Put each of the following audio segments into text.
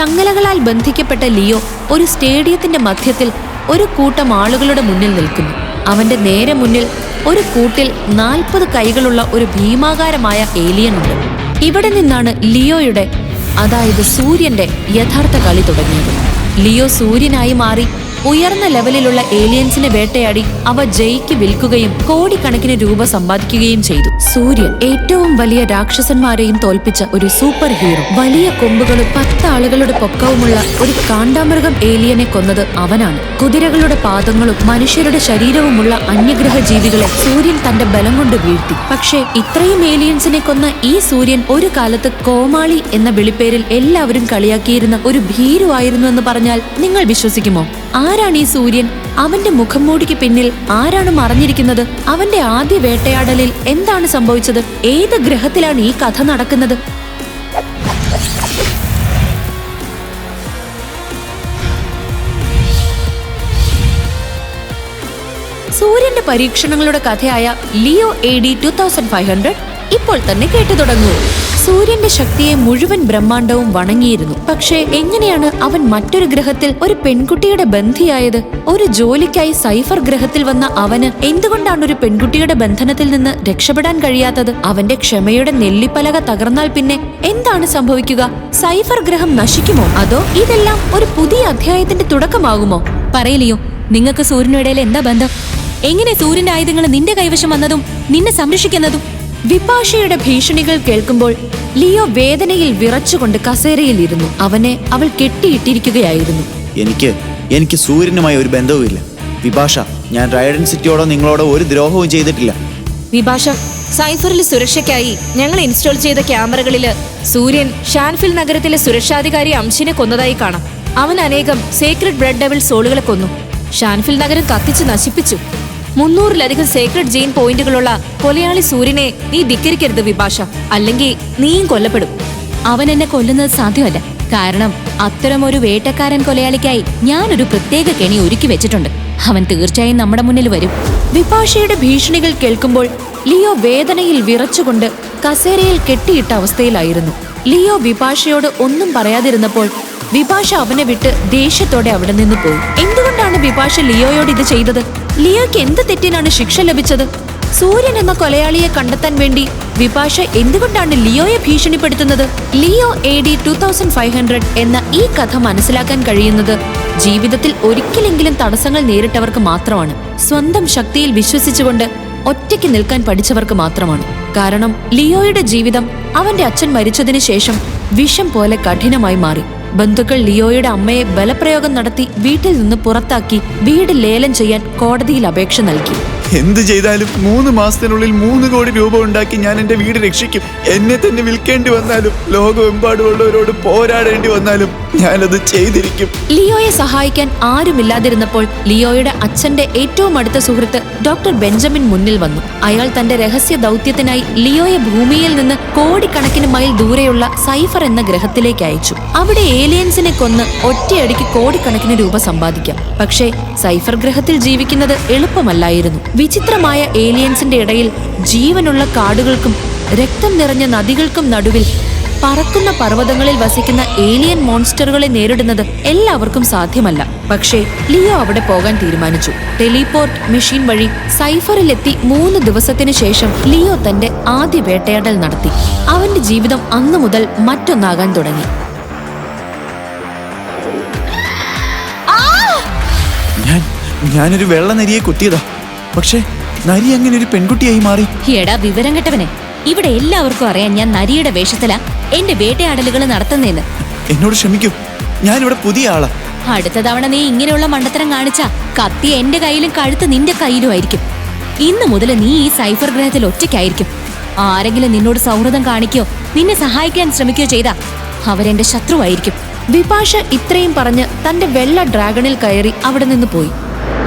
ചങ്ങലകളാൽ ബന്ധിക്കപ്പെട്ട Leo ഒരു സ്റ്റേഡിയത്തിന്റെ മധ്യത്തിൽ ഒരു കൂട്ടം ആളുകളുടെ മുന്നിൽ നിൽക്കുന്നു. അവന്റെ നേരെ മുന്നിൽ ഒരു കൂട്ടിൽ നാൽപ്പത് കൈകളുള്ള ഒരു ഭീമാകാരമായ ഏലിയൻ ഉണ്ട്. ഇവിടെ നിന്നാണ് ലിയോയുടെ അതായത് സൂര്യന്റെ യഥാർത്ഥ കളി തുടങ്ങിയത്. ലിയോ സൂര്യനായി മാറി ഉയർന്ന ലെവലിലുള്ള ഏലിയൻസിനെ വേട്ടയാടി അവ ജയിക്ക് വിൽക്കുകയും കോടിക്കണക്കിന് രൂപ സമ്പാദിക്കുകയും ചെയ്തു. സൂര്യൻ ഏറ്റവും വലിയ രാക്ഷസന്മാരെയും തോൽപ്പിച്ച ഒരു സൂപ്പർ ഹീറോ. വലിയ കൊമ്പുകളും പത്ത് ആളുകളുടെ പൊക്കവുമുള്ള ഒരു കാണ്ടാമൃഗം ഏലിയനെ കൊന്നത് അവനാണ്. കുതിരകളുടെ പാദങ്ങളും മനുഷ്യരുടെ ശരീരവുമുള്ള അന്യഗ്രഹ ജീവികളെ സൂര്യൻ തന്റെ ബലം കൊണ്ട് വീഴ്ത്തി. പക്ഷേ ഇത്രയും ഏലിയൻസിനെ കൊന്ന ഈ സൂര്യൻ ഒരു കാലത്ത് കോമാളി എന്ന വിളിപ്പേരിൽ എല്ലാവരും കളിയാക്കിയിരുന്ന ഒരു ഭീരുവായിരുന്നു എന്ന് പറഞ്ഞാൽ നിങ്ങൾ വിശ്വസിക്കുമോ? ആരാണ് ഈ സൂര്യൻ? അവന്റെ മുഖംമൂടിക്ക് പിന്നിൽ ആരാണ് മറഞ്ഞിരിക്കുന്നത്? അവന്റെ ആദ്യ വേട്ടയാടലിൽ എന്താണ് സംഭവിച്ചത്? ഏത് ഗ്രഹത്തിലാണ് ഈ കഥ നടക്കുന്നത്? സൂര്യന്റെ പരീക്ഷണങ്ങളുടെ കഥയായ Leo A D two thousand five hundred ഇപ്പോൾ തന്നെ കേട്ടു തുടങ്ങൂ. സൂര്യന്റെ ശക്തിയെ മുഴുവൻ ബ്രഹ്മാണ്ടവും വണങ്ങിയിരുന്നു. പക്ഷേ എങ്ങനെയാണ് അവൻ മറ്റൊരു ഗ്രഹത്തിൽ ഒരു പെൺകുട്ടിയുടെ ബന്ധിയായത്? ഒരു ജോലിക്കായി സൈഫർ ഗ്രഹത്തിൽ വന്ന അവന് എന്തുകൊണ്ടാണ് ഒരു പെൺകുട്ടിയുടെ ബന്ധനത്തിൽ നിന്ന് രക്ഷപ്പെടാൻ കഴിയാത്തത്? അവന്റെ ക്ഷമയുടെ നെല്ലിപ്പലക തകർന്നാൽ പിന്നെ എന്താണ് സംഭവിക്കുക? സൈഫർ ഗ്രഹം നശിക്കുമോ? അതോ ഇതെല്ലാം ഒരു പുതിയ അധ്യായത്തിന്റെ തുടക്കമാകുമോ? പറയലിയോ നിങ്ങൾക്ക് സൂര്യനിടയിൽ എന്താ ബന്ധം? എങ്ങനെ സൂര്യന്റെ ആയുധങ്ങൾ നിന്റെ കൈവശം വന്നതും നിന്നെ സംരക്ഷിക്കുന്നതും വിപാഷയുടെ ഭീഷണികൾ കേൾക്കുമ്പോൾ ലിയോ വേദനയിൽ വിറച്ചുകൊണ്ട് കസേരയിൽ ഇരുന്നു അവനെ അവൾ കെട്ടിയിട്ടിരിക്കുകയായിരുന്നു. എനിക്ക് എനിക്ക് സൂര്യനുമായി ഒരു ബന്ധവുമില്ല. വിഭാഷ ഞാൻ റൈഡൻ സിറ്റിയോടോ നിങ്ങളോടോ ഒരു ദ്രോഹവും ചെയ്തിട്ടില്ല. വിഭാഷ സൈഫറിൽ സുരക്ഷയ്ക്കായി ഞങ്ങൾ ഇൻസ്റ്റാൾ ചെയ്ത ക്യാമറകളിൽ സൂര്യൻ ഷാൻഫിൽ നഗരത്തിലെ സുരക്ഷാധികാരി അംശിനെ കൊന്നതായി കാണാം. അവൻ അനേകം സീക്രട്ട് ബ്ലഡ് ഡെവിൾ സോളുകളെ കൊന്നു. ഷാൻഫിൽ നഗരം കത്തിച്ച് നശിപ്പിച്ചു. മുന്നൂറിലധികം സേക്രഡ് ജെയിൻ പോയിന്റുകളുള്ള കൊലയാളി സൂര്യനെ നീ ധിക്കരിക്കരുത് വിഭാഷ. അല്ലെങ്കിൽ നീയും കൊല്ലപ്പെടും. അവൻ എന്നെ കൊല്ലുന്നത് സാധ്യമല്ല. കാരണം അത്തരമൊരു വേട്ടക്കാരൻ കൊലയാളിക്കായി ഞാനൊരു പ്രത്യേക കെണി ഒരുക്കി വെച്ചിട്ടുണ്ട്. അവൻ തീർച്ചയായും നമ്മുടെ മുന്നിൽ വരും. വിഭാഷയുടെ ഭീഷണികൾ കേൾക്കുമ്പോൾ ലിയോ വേദനയിൽ വിറച്ചുകൊണ്ട് കസേരയിൽ കെട്ടിയിട്ട അവസ്ഥയിലായിരുന്നു. ലിയോ വിഭാഷയോട് ഒന്നും പറയാതിരുന്നപ്പോൾ വിഭാഷ അവനെ വിട്ട് ദേഷ്യത്തോടെ അവിടെ നിന്ന് പോയി. എന്തുകൊണ്ടാണ് വിഭാഷ ലിയോയോട് ഇത് ചെയ്തത്? ലിയോയ്ക്ക് എന്ത് തെറ്റിനാണ് ശിക്ഷ ലഭിച്ചത്? സൂര്യൻ എന്ന കൊലയാളിയെ കണ്ടെത്താൻ വേണ്ടി വിഭാഷ എന്തുകൊണ്ടാണ് ലിയോയെ ഭീഷണിപ്പെടുത്തുന്നത്? Leo A D two thousand five hundred എന്ന ഈ കഥ മനസ്സിലാക്കാൻ കഴിയുന്നത് ജീവിതത്തിൽ ഒരിക്കലെങ്കിലും തടസ്സങ്ങൾ നേരിട്ടവർക്ക് മാത്രമാണ്. സ്വന്തം ശക്തിയിൽ വിശ്വസിച്ചുകൊണ്ട് ഒറ്റയ്ക്ക് നിൽക്കാൻ പഠിച്ചവർക്ക് മാത്രമാണ്. കാരണം ലിയോയുടെ ജീവിതം അവന്റെ അച്ഛൻ മരിച്ചതിന് ശേഷം വിഷം പോലെ കഠിനമായി മാറി. ബന്ധുക്കൾ ലിയോയുടെ അമ്മയെ ബലപ്രയോഗം നടത്തി വീട്ടിൽ നിന്ന് പുറത്താക്കി വീട് ലേലം ചെയ്യാൻ കോടതിയിൽ അപേക്ഷ നൽകി. എന്ത് ചെയ്താലും മൂന്ന് മാസത്തിനുള്ളിൽ മൂന്ന് കോടി രൂപ ഉണ്ടാക്കി ഞാൻ എന്റെ വീട് രക്ഷിക്കും. എന്നെ തന്നെ വിൽക്കേണ്ടി വന്നാലും ലോകമെമ്പാടുമുള്ളവരോട് പോരാടേണ്ടി വന്നാലും ഞാനത് ചെയ്തിരിക്കും. ലിയോയെ സഹായിക്കാൻ ആരുമില്ലാതിരുന്നപ്പോൾ ലിയോയുടെ അച്ഛന്റെ ഏറ്റവും അടുത്ത സുഹൃത്ത് ഡോക്ടർ ബെഞ്ചമിൻ മുന്നിൽ വന്നു. അയാൾ തന്റെ രഹസ്യ ദൗത്യത്തിനായി ലിയോയെ ഭൂമിയിൽ നിന്ന് കോടിക്കണക്കിന് മൈൽ ദൂരെയുള്ള സൈഫർ എന്ന ഗ്രഹത്തിലേക്ക് അയച്ചു. അവിടെ ഏലിയൻസിനെ കൊന്ന് ഒറ്റയടിക്ക് കോടിക്കണക്കിന് രൂപ സമ്പാദിക്കാം. പക്ഷേ സൈഫർ ഗ്രഹത്തിൽ ജീവിക്കുന്നത് എളുപ്പമല്ലായിരുന്നു. വിചിത്രമായ ഏലിയൻസിന്റെ ഇടയിൽ ജീവനുള്ള കാടുകൾക്കും രക്തം നിറഞ്ഞ നദികൾക്കും നടുവിൽ പറക്കുന്ന പർവതങ്ങളിൽ വസിക്കുന്ന ഏലിയൻ മോൺസ്റ്ററുകളെ നേരിടുന്നത് എല്ലാവർക്കും സാധ്യമല്ല. പക്ഷേ ലിയോ അവിടെ പോകാൻ തീരുമാനിച്ചു. ടെലിപോർട്ട് മെഷീൻ വഴി സൈഫറിലെത്തി മൂന്ന് ദിവസത്തിനു ശേഷം ലിയോ തന്റെ ആദ്യ വേട്ടയാടൽ നടത്തി. അവന്റെ ജീവിതം അന്നു മുതൽ മറ്റൊന്നാകാൻ തുടങ്ങി. ഞാൻ ഞാനൊരു വെള്ള നരിയെ കുത്തിയതാ. പക്ഷേ നരി അങ്ങനെ ഒരു പെൺകുട്ടിയായി മാറി. എടാ വിവരം കെട്ടവനെ. ഇവിടെ എല്ലാവർക്കും അറിയാം ഞാൻ നരിയുടെ വേഷത്തിലാ എന്റെ വേട്ടയാടലുകൾ നടത്തുന്നേന്ന്. എന്നോട് ക്ഷമിക്കൂ. ഞാൻ ഞാനിവിടെ പുതിയ ആളാ. അടുത്ത തവണ നീ ഇങ്ങനെയുള്ള മണ്ടത്തരം കാണിച്ചാ കത്തി എന്റെ കയ്യിലും കഴുത്ത് നിന്റെ കയ്യിലും ആയിരിക്കും. ഇന്ന് മുതൽ നീ ഈ സൈഫർ ഗ്രഹത്തിൽ ഒറ്റയ്ക്കായിരിക്കും. ആരെങ്കിലും നിന്നോട് സൗഹൃദം കാണിക്കോ നിന്നെ സഹായിക്കാൻ ശ്രമിക്കുകയോ ചെയ്താ അവരെന്റെ ശത്രുവായിരിക്കും. വിപാഷ ഇത്രയും പറഞ്ഞ് തന്റെ വെള്ള ഡ്രാഗണിൽ കയറി അവിടെ നിന്ന് പോയി.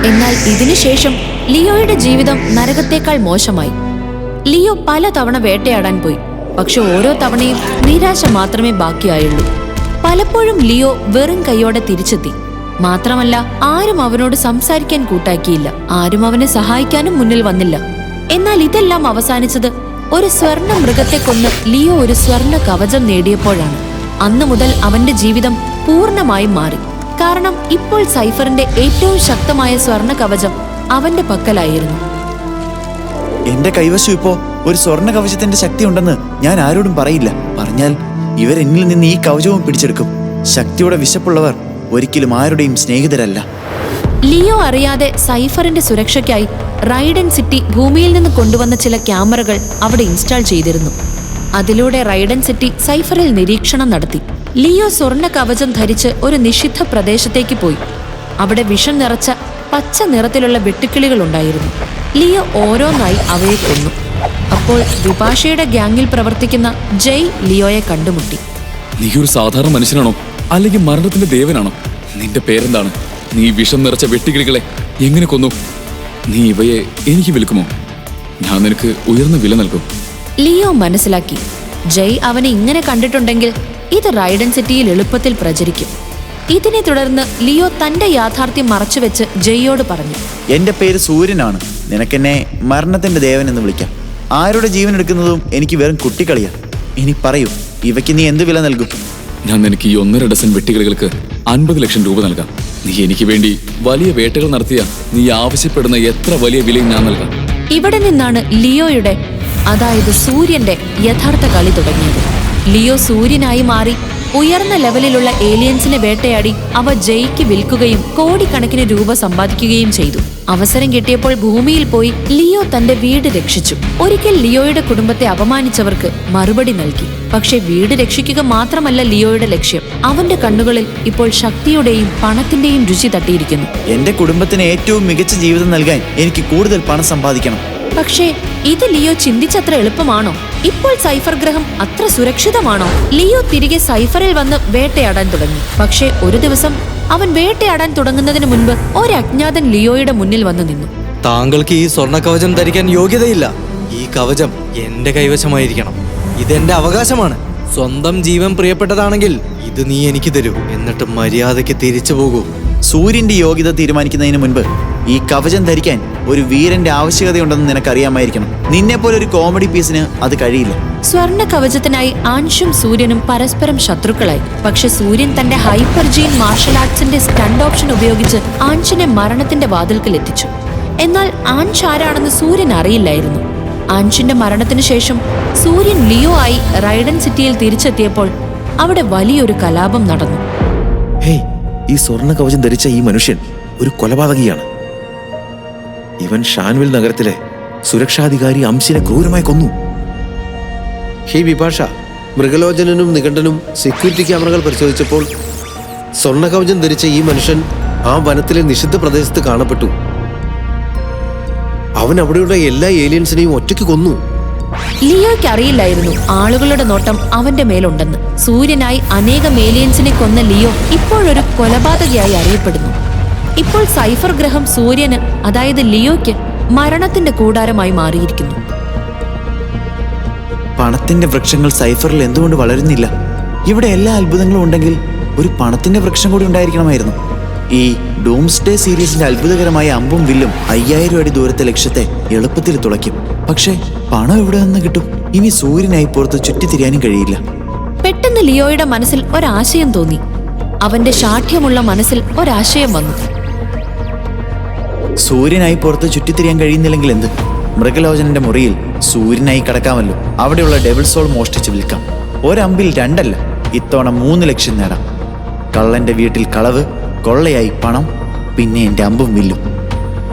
എന്നാൽ ഇതിനുശേഷം ലിയോയുടെ ജീവിതം നരകത്തേക്കാൾ മോശമായി. ലിയോ പലതവണ വേട്ടയാടാൻ പോയി. പക്ഷെ ഓരോ തവണയും നിരാശ മാത്രമേ ബാക്കിയായുള്ളൂ. പലപ്പോഴും ലിയോ വെറും കൈയോടെ തിരിച്ചെത്തി. മാത്രമല്ല ആരും അവനോട് സംസാരിക്കാൻ കൂട്ടാക്കിയില്ല. ആരും അവനെ സഹായിക്കാനും മുന്നിൽ വന്നില്ല. എന്നാൽ ഇതെല്ലാം അവസാനിച്ചത് ഒരു സ്വർണ മൃഗത്തെ കൊന്ന് ലിയോ ഒരു സ്വർണ കവചം നേടിയപ്പോഴാണ്. അന്നു മുതൽ അവന്റെ ജീവിതം പൂർണമായും മാറി. കാരണം ഇപ്പോൾ സൈഫറിന്റെ ഏറ്റവും ശക്തമായ സ്വർണ കവചം അവന്റെ പക്കലായിരുന്നു. എന്റെ കൈവശം ഇപ്പോ ഒരു സ്വർണ കവചത്തിന്റെ ശക്തി ഉണ്ടെന്ന് ഞാൻ ആരോടും പറയില്ല. പറഞ്ഞാൽ ഇവരെന്നിൽ നിന്ന് ഈ കവചവും പിടിച്ചെടുക്കും. ശക്തിയുടെ വിശപ്പുള്ളവർ ഒരിക്കലും ആരുടെയും സ്നേഹിതരല്ല. ലിയോ അറിയാതെ സൈഫറിന്റെ സുരക്ഷയ്ക്കായി റൈഡൻ സിറ്റി ഭൂമിയിൽ നിന്ന് കൊണ്ടുവന്ന ചില ക്യാമറകൾ അവിടെ ഇൻസ്റ്റാൾ ചെയ്തിരുന്നു. അതിലൂടെ റൈഡൻ സിറ്റി സൈഫറിൽ നിരീക്ഷണം നടത്തി. ലിയോ സ്വർണ കവചം ധരിച്ച് ഒരു നിഷിദ്ധ പ്രദേശത്തേക്ക് പോയി. അവിടെ വിഷം നിറച്ച പച്ച നിറത്തിലുള്ള വെട്ടുക്കിളികൾ ഉണ്ടായിരുന്നു. ലിയോ ഓരോന്നായി അവയെ കൊന്നു. അപ്പോൾ ദുഭാഷയുടെ ഗ്യാങ്ങിൽ പ്രവർത്തിക്കുന്ന ജയ് ലിയോയെ കണ്ടുമുട്ടി. നീ ഒരു സാധാരണ മനുഷ്യനാണോ? അല്ലെങ്കിൽ മരണത്തിന്റെ ദേവനാണോ? നിന്റെ പേരെന്താണ്? നീ വിഷം നിറച്ച വെട്ടിക്കിളികളെ എങ്ങനെ കൊന്നു? നീ ഇവയെ എനിക്ക് വിൽക്കുമോ? ഞാൻ നിനക്ക് ഉയർന്ന വില നൽകും. ലിയോ മനസ്സിലാക്കി. ജയ് അവനെ ഇങ്ങനെ കണ്ടിട്ടുണ്ടെങ്കിൽ ഇത് റൈഡൻ സിറ്റിയിൽ എളുപ്പത്തിൽ പ്രചരിക്കും. ഇതിനെ തുടർന്ന് ലിയോ തന്റെ യാഥാർത്ഥ്യം മറച്ചുവെച്ച് ജയ്യോട് പറഞ്ഞു. എന്റെ പേര് സൂര്യനാണ്. നിനക്കെന്നെ മരണത്തിന്റെ ദേവൻ എന്ന് വിളിക്കാം. ആരുടെ ജീവൻ എടുക്കുന്നതും എനിക്ക് വെറും കുട്ടിക്കളിയാ. ഇനി പറയൂ ഇവയ്ക്ക് നീ എന്ത് വില നൽകും? ഞാൻ നിനക്ക് ഈ ഒന്നര ഡസൻ വെട്ടികളികൾക്ക് അൻപത് ലക്ഷം രൂപ നൽകാം. നീ എനിക്ക് വേണ്ടി വലിയ വേട്ടകൾ നടത്തിയ നീ ആവശ്യപ്പെടുന്ന എത്ര വലിയ വിലയും ഞാൻ നൽകാം. ഇവിടെ നിന്നാണ് ലിയോയുടെ അതായത് സൂര്യന്റെ യഥാർത്ഥ കളി തുടങ്ങിയത്. ലിയോ സൂര്യനായി മാറി ഉയർന്ന ലെവലിലുള്ള ഏലിയൻസിനെ വേട്ടയാടി അവ ജയിക്ക് വിൽക്കുകയും കോടിക്കണക്കിന് രൂപ സമ്പാദിക്കുകയും ചെയ്തു. അവസരം കിട്ടിയപ്പോൾ ഭൂമിയിൽ പോയി ലിയോ തന്റെ വീട് രക്ഷിച്ചു. ഒരിക്കൽ ലിയോയുടെ കുടുംബത്തെ അപമാനിച്ചവർക്ക് മറുപടി നൽകി. പക്ഷെ വീട് രക്ഷിക്കുക മാത്രമല്ല ലിയോയുടെ ലക്ഷ്യം. അവന്റെ കണ്ണുകളിൽ ഇപ്പോൾ ശക്തിയുടെയും പണത്തിന്റെയും രുചി തട്ടിയിരിക്കുന്നു. എന്റെ കുടുംബത്തിന് ഏറ്റവും മികച്ച ജീവിതം നൽകാൻ എനിക്ക് കൂടുതൽ പണം സമ്പാദിക്കണം. പക്ഷേ ഇത് ലിയോ ചിന്തിച്ചത്ര എളുപ്പമാണോ? ഇപ്പോൾ സൈഫർ ഗ്രഹം അത്ര സുരക്ഷിതമാണോ? ലിയോ തിരികെ സൈഫറിൽ വന്ന് വേട്ടയാടാൻ തുടങ്ങി. പക്ഷേ ഒരു ദിവസം അവൻ വേട്ടയാടാൻ തുടങ്ങുന്നതിന് മുൻപ് ഒരു അജ്ഞാതൻ ലിയോയുടെ മുന്നിൽ വന്നു നിന്നു. താങ്കൾക്ക് ഈ സ്വർണ കവചം ധരിക്കാൻ യോഗ്യതയില്ല. ഈ കവചം എന്റെ കൈവശമായിരിക്കണം. ഇതെന്റെ അവകാശമാണ്. സ്വന്തം ജീവൻ പ്രിയപ്പെട്ടതാണെങ്കിൽ ഇത് നീ എനിക്ക് തരൂ. എന്നിട്ട് മര്യാദയ്ക്ക് തിരിച്ചു പോകൂ. സൂര്യന്റെ യോഗ്യത തീരുമാനിക്കുന്നതിന് മുൻപ് ഈ കവചം ധരിക്കാൻ ഒരു വീരന്റെ ആവശ്യകതയുണ്ടെന്ന് നിനക്കറിയാമായിരിക്കണം. നിന്നെ പോലെ ഒരു കോമഡി പീസിന് അത് കഴിയില്ല. സ്വർണ കവചത്തിനായി ആൻഷും സൂര്യനും പരസ്പരം ശത്രുക്കളായി. പക്ഷെ സൂര്യൻ തന്റെ ഹൈപ്പർ ജീൻ മാർഷൽ ആർട്സിന്റെ സ്റ്റണ്ട് ഓപ്ഷൻ ഉപയോഗിച്ച് ആൻഷിനെ മരണത്തിന്റെ വാതിൽക്കൽ എത്തിച്ചു. എന്നാൽ ആൻഷ് ആരാണെന്ന് സൂര്യൻ അറിയില്ലായിരുന്നു. ആൻഷിന്റെ മരണത്തിന് ശേഷം സൂര്യൻ ലിയോ ആയി റൈഡൻ സിറ്റിയിൽ തിരിച്ചെത്തിയപ്പോൾ അവിടെ വലിയൊരു കലാപം നടന്നു. ഹേയ് ഈ സ്വർണ കവചം ധരിച്ച ഈ മനുഷ്യൻ ഒരു കൊലപാതകിയാണ്. ഇവൻ ഷാൻവിൽ നഗരത്തിലെ സുരക്ഷാധികാരി അംശിനെ ക്രൂരമായി കൊന്നു. ഹേ വിഭാഷ മൃഗലോചനനും നിഘണ്ടനും സെക്യൂരിറ്റി ക്യാമറകൾ പരിശോധിച്ചപ്പോൾ സ്വർണകവചം ധരിച്ച ഈ മനുഷ്യൻ ആ വനത്തിലെ നിഷിദ്ധ പ്രദേശത്ത് കാണപ്പെട്ടു. അവൻ അവിടെയുള്ള എല്ലാ ഏലിയൻസിനെയും ഒറ്റയ്ക്ക് കൊന്നു. ലിയോയ്ക്ക് അറിയില്ലായിരുന്നു ആളുകളുടെ നോട്ടം അവന്റെ മേലുണ്ടെന്ന്. സൂര്യനായി അനേകം ഏലിയൻസിനെ കൊന്ന ലിയോ ഇപ്പോഴൊരു കൊലപാതകയായി അറിയപ്പെടുന്നു. ഇപ്പോൾ സൈഫർ ഗ്രഹം സൂര്യന് അതായത് ലിയോയ്ക്ക് മരണത്തിന്റെ കൂടാരമായി മാറിയിരിക്കുന്നു. പണത്തിന്റെ വൃക്ഷങ്ങൾ സൈഫറിൽ എന്തുകൊണ്ട് വളരുന്നില്ല? ഇവിടെ എല്ലാ അത്ഭുതങ്ങളും ഉണ്ടെങ്കിൽ ഒരു പണത്തിന്റെ വൃക്ഷം കൂടി ഉണ്ടായിരിക്കണമായിരുന്നു. ഈ ഡൂംസ്ഡേ സീരീസിന്റെ അത്ഭുതകരമായ അമ്പും വില്ലും അയ്യായിരം അടി ദൂരത്തെ ലക്ഷ്യത്തെ എളുപ്പത്തിൽ തുളയ്ക്കും. പക്ഷേ പണം എവിടെ നിന്ന് കിട്ടും? ഇനി സൂര്യനായി പുറത്ത് ചുറ്റിത്തിരിയാനും കഴിയില്ല. പെട്ടെന്ന് ലിയോയുടെ മനസ്സിൽ ഒരാശയം തോന്നി. അവന്റെ ശാഠ്യമുള്ള മനസ്സിൽ ഒരാശയം വന്നു. സൂര്യനായി പുറത്ത് ചുറ്റിത്തിരിയാൻ കഴിയുന്നില്ലെങ്കിൽ എന്ത്? മൃഗലോചനന്റെ മുറിയിൽ സൂര്യനായി കിടക്കാമല്ലോ. അവിടെയുള്ള ഡെവിൾ സോൾ മോഷ്ടിച്ച് വിൽക്കാം. ഒരമ്പിൽ രണ്ടല്ല ഇത്തവണ മൂന്ന് ലക്ഷം നേടാം. കള്ളന്റെ വീട്ടിൽ കളവ് കൊള്ളയായി പണം പിന്നെ എന്റെ അമ്പും വില്ലും.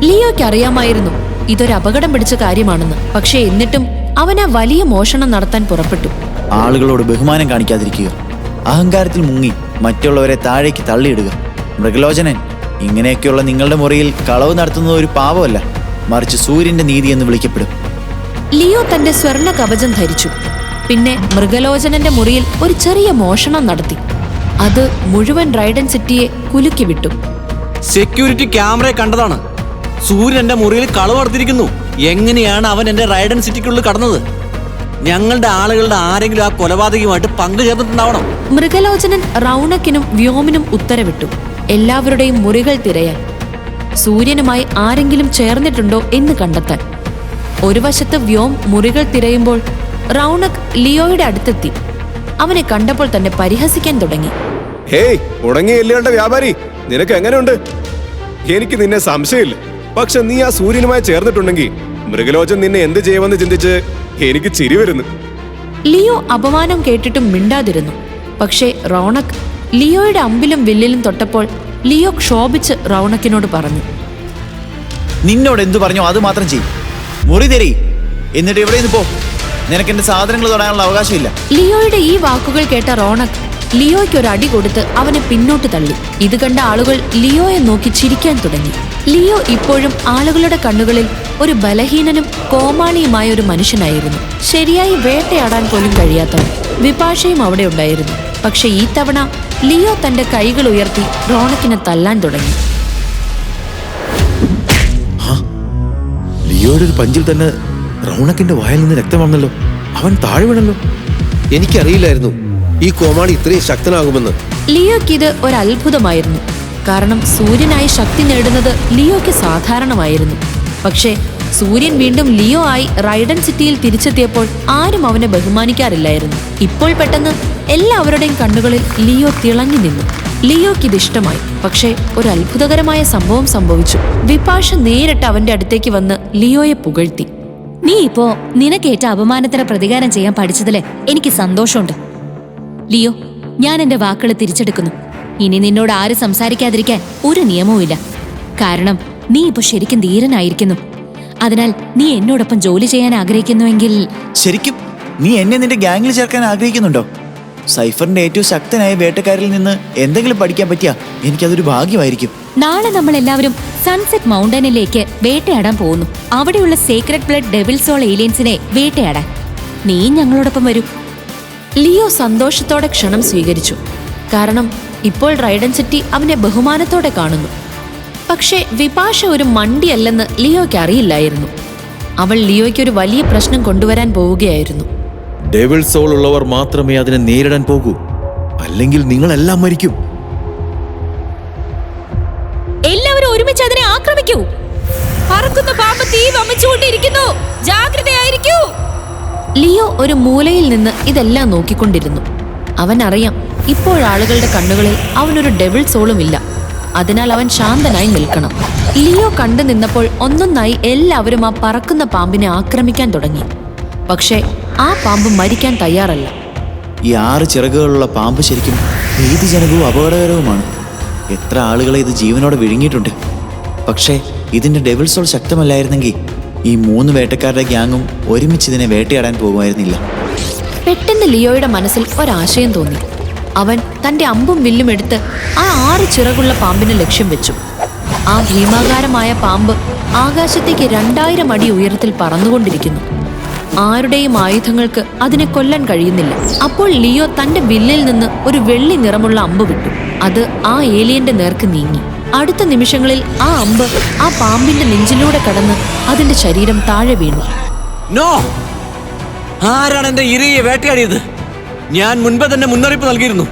ലിയോയ്ക്ക് അറിയാമായിരുന്നു ഇതൊരു അപകടം പിടിച്ച കാര്യമാണെന്ന്. പക്ഷേ എന്നിട്ടും അവൻ ആ വലിയ മോഷണം നടത്താൻ പുറപ്പെട്ടു. ആളുകളോട് ബഹുമാനം കാണിക്കാതിരിക്കുക. അഹങ്കാരത്തിൽ മുങ്ങി മറ്റുള്ളവരെ താഴേക്ക് തള്ളിയിടുക. മൃഗലോചനൻ ഇങ്ങനെയൊക്കെയുള്ള നിങ്ങളുടെ മുറിയിൽ കളവ് നടത്തുന്നത് ഒരു പാപമല്ല. മറിച്ച് സൂര്യന്റെ നീതി എന്ന് വിളിക്കപ്പെടും. ലിയോ തന്റെ സ്വർണ കവചം ധരിച്ചു. പിന്നെ മൃഗലോചനന്റെ മുറിയിൽ ഒരു ചെറിയ മോഷണം നടത്തി. അത് മുഴുവൻ റൈഡൻ സിറ്റിയെ കുലുക്കി വിട്ടു. സെക്യൂരിറ്റി ക്യാമറ കണ്ടതാണ്. സൂര്യൻ എന്റെ മുറിയിൽ കളവ് നടത്തിയിരിക്കുന്നു. എങ്ങനെയാണ് അവൻ എന്റെ റൈഡൻ സിറ്റിക്കുള്ളിൽ കടന്നത്? ഞങ്ങളുടെ ആളുകളുടെ ആരെങ്കിലും ആ കൊലപാതകമായിട്ട് പങ്കു ചേർന്നിട്ടുണ്ടാവണം മൃഗലോചനൻ റൗണക്കിനും വ്യോമിനും ഉത്തരവിട്ടു. എല്ലാവരുടെയും മുറികൾ തിരയാൻ. സൂര്യനുമായി ആരെങ്കിലും ചേർന്നിട്ടുണ്ടോ എന്ന് കണ്ടെത്താൻ. ഒരു വശത്ത് വ്യോം മുറികൾ തിരയുമ്പോൾ റൗണക് ലിയോയുടെ അടുത്തെത്തി. അവനെ കണ്ടപ്പോൾ തന്നെ പരിഹസിക്കാൻ തുടങ്ങി. ഹേയ് ഉണങ്ങിയ എല്ലുകളുടെ വ്യാപാരി? നിനക്ക് എങ്ങനെയുണ്ട്? എനിക്ക് നിന്നെ സംശയമില്ല. പക്ഷെ നീ ആ സൂര്യനുമായി ചേർന്നിട്ടുണ്ടെങ്കിൽ മൃഗലോചൻ നിന്നെ എന്ത് ചെയ്യുമെന്ന് ചിന്തിച്ച് എനിക്ക് ചിരി വരുന്നു. ലിയോ അപമാനം കേട്ടിട്ടും മിണ്ടാതിരുന്നു. പക്ഷേ റൗണക് ലിയോയുടെ അമ്പിലും വില്ലിലും തൊട്ടപ്പോൾ ലിയോ ക്ഷോഭിച്ച് റൗണക്കിനോട് പറഞ്ഞു. നിന്നോട് എന്തു പറഞ്ഞോ അത് മാത്രം ചെയ്യും. മുറി തരി. എന്നിട്ട് ഇവിടെ നിന്ന് പോ. നിനക്ക് എന്റെ സാധനങ്ങൾ തൊടാനുള്ള അവകാശമില്ല. ലിയോയുടെ ഈ വാക്കുകൾ കേട്ട റോണക് ലിയോയ്ക്ക് ഒരു അടി കൊടുത്ത് അവനെ പിന്നോട്ട് തള്ളി. ഇത് കണ്ട ആളുകൾ ലിയോയെ നോക്കി ചിരിക്കാൻ തുടങ്ങി. ലിയോ ഇപ്പോഴും ആളുകളുടെ കണ്ണുകളിൽ ഒരു ബലഹീനനും കോമാളിയുമായ ഒരു മനുഷ്യനായിരുന്നു. ശരിയായി വേട്ടയാടാൻ പോലും കഴിയാത്തവൻ വിപാഷയും അവിടെ ഉണ്ടായിരുന്നു. പക്ഷെ ഈ തവണ ലിയോ തന്റെ കൈകൾ ഉയർത്തി റോണക്കിനെ തല്ലാൻ തുടങ്ങി. ലിയോയുടെ ഒരു പഞ്ചിൽ തന്നെ റൗണക്കിന്റെ വായിൽ നിന്ന് രക്തമാണല്ലോ വന്നല്ലോ. അവൻ താഴെ വീണല്ലോ. എനിക്കറിയില്ലായിരുന്നു. ഈ കോമാളി ഇത്രയും ശക്തനാകുമെന്ന്. ലിയോയ്ക്ക് ഇത് ഒരു അത്ഭുതമായിരുന്നു കാരണം സൂര്യനായി ശക്തി നേടുന്നത് ലിയോയ്ക്ക് സാധാരണമായിരുന്നു. പക്ഷേ സൂര്യൻ വീണ്ടും ലിയോ ആയി റൈഡൻ സിറ്റിയിൽ തിരിച്ചെത്തിയപ്പോൾ ആരും അവനെ ബഹുമാനിക്കാറില്ലായിരുന്നു. ഇപ്പോൾ പെട്ടെന്ന് എല്ലാവരുടെയും കണ്ണുകളിൽ ലിയോ തിളങ്ങി നിന്നു. ലിയോയ്ക്ക് ഇത് ഇഷ്ടമായി. പക്ഷേ ഒരു അത്ഭുതകരമായ സംഭവം സംഭവിച്ചു. വിപാഷ നേരിട്ട് അവന്റെ അടുത്തേക്ക് വന്ന് ലിയോയെ പുകഴ്ത്തി. നീ ഇപ്പോ നിനക്കേറ്റ അപമാനത്തിന് പ്രതികാരം ചെയ്യാൻ പഠിച്ചതിൽ എനിക്ക് സന്തോഷമുണ്ട്. ലിയോ ഞാൻ എന്റെ വാക്കുകൾ തിരിച്ചെടുക്കുന്നു. ഇനി നിന്നോട് ആരും സംസാരിക്കാതിരിക്കാൻ ഒരു നിയമവും ഇല്ല. കാരണം നീ ഇപ്പൊ ശരിക്കും ധീരനായിരിക്കുന്നു. അതിനാൽ നീ എന്നോടൊപ്പം ജോലി ചെയ്യാൻ ആഗ്രഹിക്കുന്നുവെങ്കിൽ ശരിക്കും നീ എന്നെ നിന്റെ ഗ്യാങ്ങിൽ ചേർക്കാൻ ആഗ്രഹിക്കുന്നുണ്ടോ? സൈഫറിന്റെ ഏറ്റവും ശക്തനായ വേട്ടക്കാരിൽ നിന്ന് എന്തെങ്കിലും പഠിക്കാൻ പറ്റിയാ എനിക്കതൊരു ഭാഗ്യമായിരിക്കും. നാളെ നമ്മൾ എല്ലാവരും സൺസെറ്റ് മൗണ്ടനിലേക്ക് വേട്ടയാടാൻ പോകുന്നു. അവിടെയുള്ള സീക്രട്ട് ബ്ലഡ് ഡെവിൾ സോൾ ഏലിയൻസിനെ വേട്ടയാടാൻ. നീ ഞങ്ങളോടൊപ്പം വരൂ. ലിയോ സന്തോഷത്തോടെ ക്ഷണം സ്വീകരിച്ചു. കാരണം ഇപ്പോൾ റൈഡൻ സിറ്റി അവനെ ബഹുമാനത്തോടെ കാണുന്നു. പക്ഷേ വിപാഷ ഒരു മണ്ടിയല്ലെന്ന് ലിയോയ്ക്ക് അറിയില്ലായിരുന്നു അവൾ ലിയോയ്ക്ക് ഒരു വലിയ പ്രശ്നം കൊണ്ടുവരാൻ പോവുകയായിരുന്നു. ഡെവിൾ സോൾ ഉള്ളവർ മാത്രമേ അതിനെ നേരിടാൻ പോകൂ. അല്ലെങ്കിൽ നിങ്ങളെല്ലാം മരിക്കും. എല്ലാവരും ഒരുമിച്ച് അതിനെ ആക്രമിക്കൂ. പറക്കുന്ന പാമ്പ് തീ വമിച്ചുകൊണ്ടിരിക്കുന്നു ജാഗ്രതയായിരിക്കൂ ലിയോ ഒരു മൂലയിൽ നിന്ന് ഇതെല്ലാം നോക്കിക്കൊണ്ടിരുന്നു. അവൻ അറിയാം ഇപ്പോൾ ആളുകളുടെ കണ്ണുകളിൽ അവനൊരു ഡെവിൾ സോളും ഇല്ല അതിനാൽ അവൻ ശാന്തനായി നിൽക്കണം. ലിയോ കണ്ടു നിന്നപ്പോൾ ഒന്നൊന്നായി എല്ലാവരും ആ പറക്കുന്ന പാമ്പിനെ ആക്രമിക്കാൻ തുടങ്ങി. പക്ഷേ ആ പാമ്പ് മരിക്കാൻ തയ്യാറല്ല. ഈ ആറ് ചിറകുകളുള്ള പാമ്പ് ശരിക്കും ഭീതിജനകവും അപകടകരവുമാണ്. എത്ര ആളുകളെ ഇത് ജീവനോടെ വിഴുങ്ങിയിട്ടുണ്ട്. പക്ഷേ ഇതിന്റെ ഡെവിൾ സോൾ ശക്തമല്ലായിരുന്നെങ്കിൽ ഈ മൂന്ന് വേട്ടക്കാരുടെ ഗ്യാങ്ങും ഒരുമിച്ച് ഇതിനെ വേട്ടയാടാൻ പോകുമായിരുന്നില്ല. പെട്ടെന്ന് ലിയോയുടെ മനസ്സിൽ ഒരാശയം തോന്നി. അവൻ തന്റെ അമ്പും വില്ലും എടുത്ത് ആ ആറ് ചിറകുള്ള പാമ്പിനെ ലക്ഷ്യം വെച്ചു. ആ ഭീമാകാരമായ പാമ്പ് ആകാശത്തേക്ക് രണ്ടായിരം അടി ഉയരത്തിൽ പറന്നുകൊണ്ടിരിക്കുന്നു. ആരുടെയും ആയുധങ്ങൾക്ക് അതിനെ കൊല്ലാൻ കഴിയുന്നില്ല. അപ്പോൾ ലിയോ തന്റെ വില്ലിൽ നിന്ന് ഒരു വെള്ളി നിറമുള്ള അമ്പ് വിട്ടു. അത് ആ ഏലിയന്റെ നേർക്ക് നീങ്ങി. അടുത്ത നിമിഷങ്ങളിൽ ആ അമ്പ് ആ പാമ്പിന്റെ നെഞ്ചിലൂടെ കടന്ന് അതിന്റെ ശരീരം താഴെ വീണു. നോ! ആരാണ് എന്റെ ഇരയെ വേട്ടയാടിയത്? ഞാൻ മുൻപ് തന്നെ മുന്നറിയിപ്പ് നൽകിയിരുന്നു.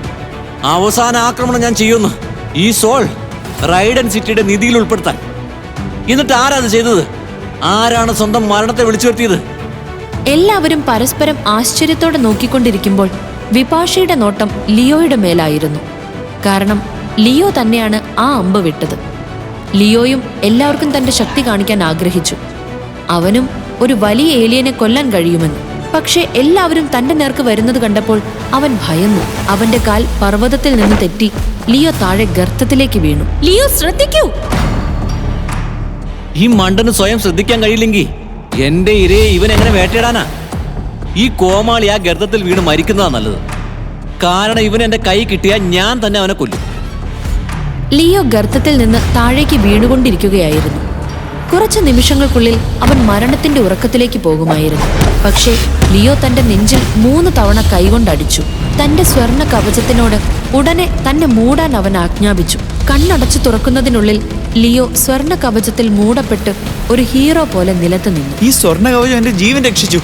അവസാന ആക്രമണം ഞാൻ ചെയ്യുന്നു. ഈ സോൾ റൈഡൻ സിറ്റിയുടെ നിധിയിൽ ഉൾപ്പെടുത്താൻ. എന്നിട്ട് ആരാ അത് ചെയ്തത്? ആരാണ് സ്വന്തം മരണത്തെ വിളിച്ചു വരുത്തിയത്? എല്ലാവരും പരസ്പരം ആശ്ചര്യത്തോടെ നോക്കിക്കൊണ്ടിരിക്കുമ്പോൾ വിപാഷയുടെ നോട്ടം ലിയോയുടെ മേലായിരുന്നു. കാരണം ലിയോ തന്നെയാണ് ആ അമ്പ് വിട്ടത്. ലിയോയും എല്ലാവർക്കും തന്റെ ശക്തി കാണിക്കാൻ ആഗ്രഹിച്ചു. അവനും ഒരു വലിയ ഏലിയനെ കൊല്ലാൻ കഴിയുമെന്ന്. പക്ഷേ എല്ലാവരും തന്റെ നേർക്ക് വരുന്നത് കണ്ടപ്പോൾ അവൻ ഭയന്നു. അവന്റെ കാൽ പർവതത്തിൽ നിന്ന് തെറ്റി ലിയോ താഴെ ഗർത്തത്തിലേക്ക് വീണു. ലിയോ ശ്രദ്ധിക്കൂ! ഈ മണ്ടന് സ്വയം ശ്രദ്ധിക്കാൻ കഴിയില്ലെങ്കിൽ എന്റെ ഇരയെ ഇവൻ എങ്ങനെ വേട്ടയിടാനാ? ഈ കോമാളി ആ ഗർത്തത്തിൽ വീണ് മരിക്കുന്നതാ നല്ലത്. കാരണം ഇവൻ എന്റെ കൈ കിട്ടിയാൽ ഞാൻ തന്നെ അവനെ കൊല്ലും. ലിയോ ഗർത്തത്തിൽ നിന്ന് താഴേക്ക് വീണുകൊണ്ടിരിക്കുകയായിരുന്നു. കുറച്ച് നിമിഷങ്ങൾക്കുള്ളിൽ അവൻ മരണത്തിന്റെ ഉറക്കത്തിലേക്ക് പോകുമായിരുന്നു. പക്ഷേ ലിയോ തന്റെ നെഞ്ചിൽ മൂന്ന് തവണ കൈകൊണ്ടടിച്ചു. തന്റെ സ്വർണ കവചത്തിനോട് ഉടനെ തന്നെ മൂടാൻ അവൻ ആജ്ഞാപിച്ചു. കണ്ണടച്ചു തുറക്കുന്നതിനുള്ളിൽ ലിയോ സ്വർണ കവചത്തിൽ മൂടപ്പെട്ട് ഒരു ഹീറോ പോലെ നിലത്ത് നിന്നു. ഈ സ്വർണ കവചം എന്റെ ജീവൻ രക്ഷിച്ചു.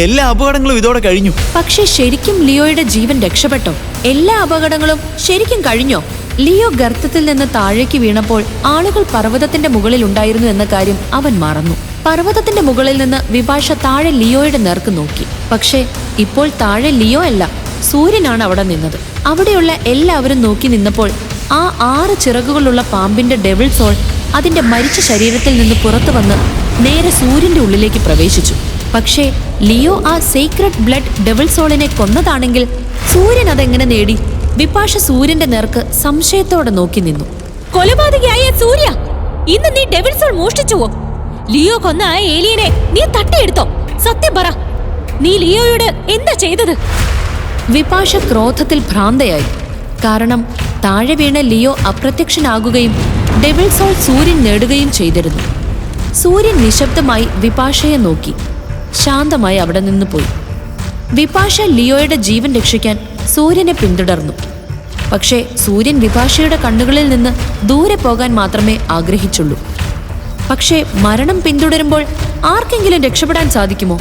എല്ലാ അപകടങ്ങളും ഇതോടെ കഴിഞ്ഞു. പക്ഷേ ശരിക്കും ലിയോയുടെ ജീവൻ രക്ഷപ്പെട്ടോ? എല്ലാ അപകടങ്ങളും ശരിക്കും കഴിഞ്ഞോ? ലിയോ ഗർത്തത്തിൽ നിന്ന് താഴേക്ക് വീണപ്പോൾ ആളുകൾ പർവതത്തിന്റെ മുകളിൽ ഉണ്ടായിരുന്നു എന്ന കാര്യം അവൻ മറന്നു. പർവതത്തിന്റെ മുകളിൽ നിന്ന് വിഭാഷ താഴെ ലിയോയുടെ നേർക്ക് നോക്കി. പക്ഷേ ഇപ്പോൾ താഴെ ലിയോ അല്ല സൂര്യനാണ് അവിടെ നിന്നത്. അവിടെയുള്ള എല്ലാവരും നോക്കി നിന്നപ്പോൾ ആ ആറ് ചിറകുകളുള്ള പാമ്പിന്റെ ഡെവിൾ സോൾ അതിന്റെ മരിച്ച ശരീരത്തിൽ നിന്ന് പുറത്തു വന്ന് നേരെ സൂര്യന്റെ ഉള്ളിലേക്ക് പ്രവേശിച്ചു. പക്ഷേ ലിയോ ആ സീക്രട്ട് ബ്ലഡ് ഡെവിൾ സോളിനെ കൊന്നതാണെങ്കിൽ സൂര്യൻ അതെങ്ങനെ നേടി? വിപാഷ സൂര്യന്റെ നേർക്ക് സംശയത്തോടെ നോക്കി നിന്നു. കൊലപാതകയായ സൂര്യ ഇന്ന് നീ ഡെവിൾസോൾ മോഷ്ടിച്ചുവോ? ലിയോ കൊന്ന ആ ഏലിയനെ നീ തട്ടിയെടുത്തോ? സത്യം പറ നീ ലിയോയോട് എന്താ ചെയ്തത്? വിപാഷ ക്രോധത്തിൽ ഭ്രാന്തയായി. കാരണം താഴെ വീണ ലിയോ അപ്രത്യക്ഷനാകുകയും ഡെവിൾസോൾ സൂര്യൻ നേടുകയും ചെയ്തിരുന്നു. സൂര്യൻ നിശബ്ദമായി വിപാഷയെ നോക്കി. ശാന്തമായി അവിടെ നിന്ന് പോയി. വിപാഷ ലിയോയുടെ ജീവൻ രക്ഷിക്കാൻ സൂര്യനെ പിന്തുടർന്നു. പക്ഷേ സൂര്യൻ വിഭാഷയുടെ കണ്ണുകളിൽ നിന്ന് ദൂരെ പോകാൻ മാത്രമേ ആഗ്രഹിച്ചുള്ളൂ. പക്ഷേ മരണം പിന്തുടരുമ്പോൾ ആർക്കെങ്കിലും രക്ഷപ്പെടാൻ സാധിക്കുമോ?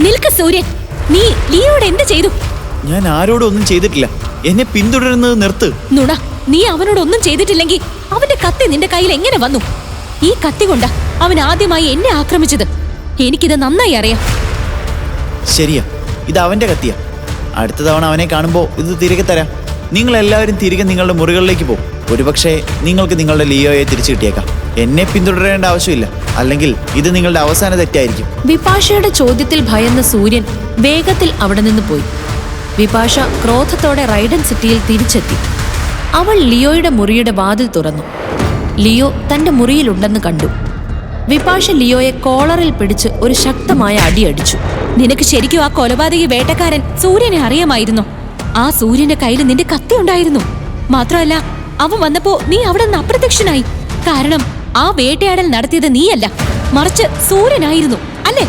നിൽക്ക സൂര്യൻ. നീ ലിയോടെ എന്ത് ചെയ്തു? ഞാൻ ആരോടും ഒന്നും ചെയ്തിട്ടില്ല. എന്നെ പിന്തുടരുന്നത് നിർത്ത്. നുണ. നീ അവനോട് ഒന്നും ചെയ്തിട്ടില്ലെങ്കിൽ അവന്റെ കത്തി നിന്റെ കയ്യിൽ എങ്ങനെ വന്നു? ഈ കത്തി കൊണ്ട അവൻ ആദ്യമായി എന്നെ ആക്രമിച്ചത്. എനിക്കിത് നന്നായി അറിയാം. ശരിയാ. ഇത് അവന്റെ കത്തിയാ. അടുത്ത തവണ അവനെ കാണുമ്പോൾ ഇത് തിരികെ തരാം. നിങ്ങൾ എല്ലാവരും തിരികെ നിങ്ങളുടെ മുറികളിലേക്ക് പോകും ഒരുപക്ഷെ നിങ്ങൾക്ക് നിങ്ങളുടെ ലിയോയെ തിരിച്ചു കിട്ടിയേക്കാം. എന്നെ പിന്തുടരേണ്ട ആവശ്യമില്ല. അല്ലെങ്കിൽ ഇത് നിങ്ങളുടെ അവസാന തെറ്റായിരിക്കും. വിപാഷയുടെ ചോദ്യത്തിൽ ഭയന്ന സൂര്യൻ വേഗത്തിൽ അവിടെ നിന്ന് പോയി. വിപാഷ ക്രോധത്തോടെ റൈഡൻ സിറ്റിയിൽ തിരിച്ചെത്തി. അവൾ ലിയോയുടെ മുറിയുടെ വാതിൽ തുറന്നു. ലിയോ തന്റെ മുറിയിലുണ്ടെന്ന് കണ്ടു. വിപാഷ ലിയോയെ കോളറിൽ പിടിച്ച് ഒരു ശക്തമായ അടിയടിച്ചു നിനക്ക് ശരിക്കും ആ കൊലപാതകി വേട്ടക്കാരൻ സൂര്യനെ അറിയാമായിരുന്നു. ആ സൂര്യന്റെ കയ്യിൽ നിന്റെ കത്തി ഉണ്ടായിരുന്നു. മാത്രമല്ല അവൻ വന്നപ്പോ നീ അവിടെ നിന്ന് അപ്രത്യക്ഷനായി. കാരണം ആ വേട്ടയാടൽ നടത്തിയത് നീയല്ല. മറിച്ച് സൂര്യനായിരുന്നു അല്ലേ?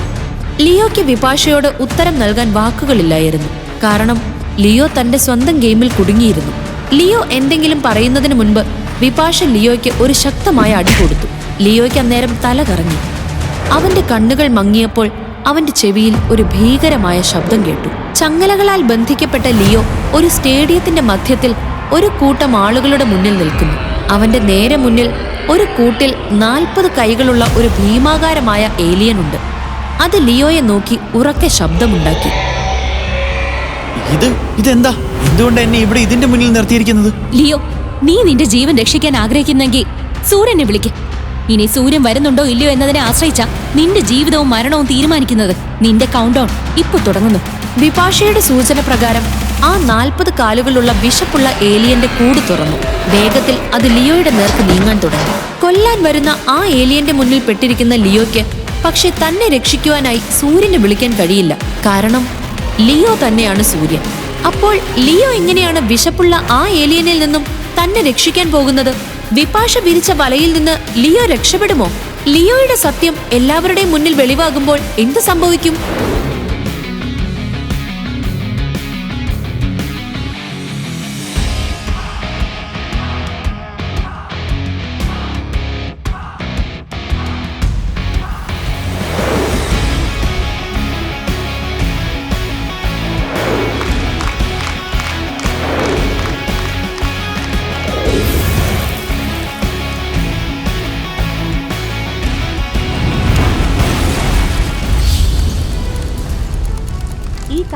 ലിയോയ്ക്ക് വിപാഷയോട് ഉത്തരം നൽകാൻ വാക്കുകളില്ലായിരുന്നു. കാരണം ലിയോ തന്റെ സ്വന്തം ഗെയിമിൽ കുടുങ്ങിയിരുന്നു. ലിയോ എന്തെങ്കിലും പറയുന്നതിന് മുൻപ് വിപാഷ ലിയോയ്ക്ക് ഒരു ശക്തമായ അടി കൊടുത്തു. ലിയോയ്ക്ക് അന്നേരം തല കറങ്ങി. അവന്റെ കണ്ണുകൾ മങ്ങിയപ്പോൾ അവന്റെ ചെവിയിൽ ഒരു ഭീകരമായ ശബ്ദം കേട്ടു. ചങ്ങലകളാൽ ബന്ധിക്കപ്പെട്ട ലിയോ ഒരു സ്റ്റേഡിയത്തിന്റെ മധ്യത്തിൽ ഒരു കൂട്ടം ആളുകളുടെ മുന്നിൽ നിൽക്കുന്നു. അവന്റെ നേരെ മുന്നിൽ ഒരു കൂട്ടിൽ നാൽപ്പത് കൈകളുള്ള ഒരു ഭീമാകാരമായ ഏലിയൻ ഉണ്ട്. അത് ലിയോയെ നോക്കി ഉറക്കെ ശബ്ദമുണ്ടാക്കി. ഇത്? ഇതെന്താ? എന്തുകൊണ്ട് എന്നെ ഇവിടെ ഇതിന്റെ മുന്നിൽ നിർത്തിയിരിക്കുന്നത്? ലിയോ നീ നിന്റെ ജീവൻ രക്ഷിക്കാൻ ആഗ്രഹിക്കുന്നെങ്കിൽ സൂര്യനെ വിളിക്ക്. ഇനി സൂര്യൻ വരുന്നുണ്ടോ ഇല്ലയോ എന്നതിനെ ആശ്രയിച്ച നിന്റെ ജീവിതവും മരണവും തീരുമാനിക്കുന്നത് നിന്റെ കൗണ്ട് ഡൗൺ ഇപ്പൊ തുടങ്ങുന്നു. വിപാഷയുടെ സൂചന പ്രകാരം ആ നാൽപ്പത് കാലുകളുള്ള വിശപ്പുള്ള ഏലിയന്റെ കൂട് തുറന്നു. വേഗത്തിൽ അത് ലിയോയുടെ നേർക്ക് നീങ്ങാൻ തുടങ്ങി. കൊല്ലാൻ വരുന്ന ആ ഏലിയന്റെ മുന്നിൽ പെട്ടിരിക്കുന്ന ലിയോയ്ക്ക് പക്ഷെ തന്നെ രക്ഷിക്കുവാനായി സൂര്യനെ വിളിക്കാൻ കഴിയില്ല. കാരണം ലിയോ തന്നെയാണ് സൂര്യൻ. അപ്പോൾ ലിയോ എങ്ങനെയാണ് വിശപ്പുള്ള ആ ഏലിയനിൽ നിന്നും തന്നെ രക്ഷിക്കാൻ പോകുന്നത്? വിപാഷ വിരിച്ച വലയിൽ നിന്ന് ലിയോ രക്ഷപ്പെടുമോ? ലിയോയുടെ സത്യം എല്ലാവരുടെയും മുന്നിൽ വെളിവാകുമ്പോൾ എന്ത് സംഭവിക്കും?